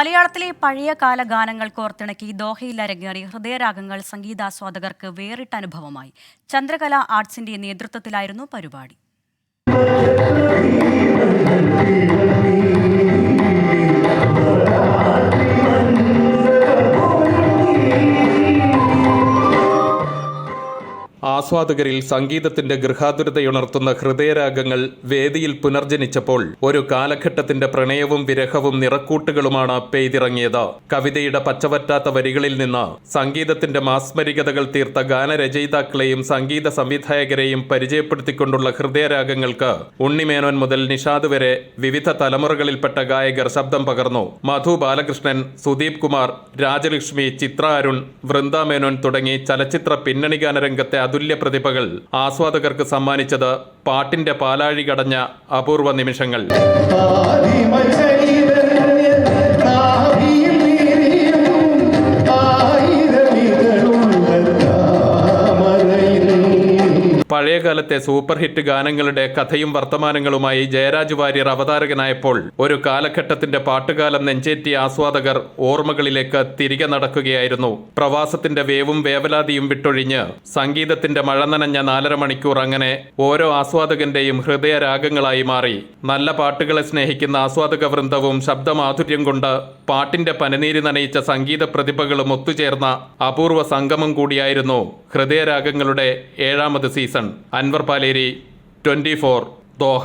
മലയാളത്തിലെ പഴയ കാല ഗാനങ്ങൾ കോർത്തിണക്കി ദോഹയിൽ അരങ്ങേറി ഹൃദയരാഗങ്ങൾ സംഗീതാസ്വാദകർക്ക് വേറിട്ട അനുഭവമായി. ചന്ദ്രകല ആർട്സിന്റെ നേതൃത്വത്തിലായിരുന്നു പരിപാടി. ആസ്വാദകരിൽ സംഗീതത്തിന്റെ ഗൃഹാതുരതയുണർത്തുന്ന ഹൃദയരാഗങ്ങൾ വേദിയിൽ പുനർജനിച്ചപ്പോൾ ഒരു കാലഘട്ടത്തിന്റെ പ്രണയവും വിരഹവും നിറക്കൂട്ടുകളുമാണ് പെയ്തിറങ്ങിയത്. കവിതയുടെ പച്ചവറ്റാത്ത വരികളിൽ നിന്ന് സംഗീതത്തിന്റെ മാസ്മരികതകൾ തീർത്ത ഗാനരചയിതാക്കളെയും സംഗീത സംവിധായകരെയും പരിചയപ്പെടുത്തിക്കൊണ്ടുള്ള ഹൃദയരാഗങ്ങൾക്ക് ഉണ്ണിമേനോൻ മുതൽ നിഷാദ് വരെ വിവിധ തലമുറകളിൽപ്പെട്ട ഗായകർ ശബ്ദം പകർന്നു. മധു ബാലകൃഷ്ണൻ സുദീപ് കുമാർ രാജലക്ഷ്മി ചിത്ര അരുൺ വൃന്ദ മേനോൻ തുടങ്ങി ചലച്ചിത്ര പിന്നണി ഗാനരംഗത്തെ അതുല്യ പ്രതിഭകൾ ആസ്വാദകർക്ക് സമ്മാനിച്ചത് പാട്ടിന്റെ പാലാഴി കടഞ്ഞ അപൂർവ നിമിഷങ്ങൾ. പഴയകാലത്തെ സൂപ്പർ ഹിറ്റ് ഗാനങ്ങളുടെ കഥയും വർത്തമാനങ്ങളുമായി ജയരാജ് വാര്യർ അവതാരകനായപ്പോൾ ഒരു കാലഘട്ടത്തിന്റെ പാട്ടുകാലം നെഞ്ചേറ്റിയ ആസ്വാദകർ ഓർമ്മകളിലേക്ക് തിരികെ നടക്കുകയായിരുന്നു. പ്രവാസത്തിന്റെ വേവും വേവലാതിയും വിട്ടൊഴിഞ്ഞ് സംഗീതത്തിന്റെ മഴ നനഞ്ഞ നാലര മണിക്കൂർ അങ്ങനെ ഓരോ ആസ്വാദകന്റെയും ഹൃദയരാഗങ്ങളായി മാറി. നല്ല പാട്ടുകളെ സ്നേഹിക്കുന്ന ആസ്വാദക വൃന്ദവും ശബ്ദമാധുര്യം കൊണ്ട് പാട്ടിന്റെ പനനീര് നനയിച്ച സംഗീത പ്രതിഭകളും ഒത്തുചേർന്ന അപൂർവ സംഗമം കൂടിയായിരുന്നു ഹൃദയരാഗങ്ങളുടെ ഏഴാമത് season. Anwar Paleri twenty four Doha.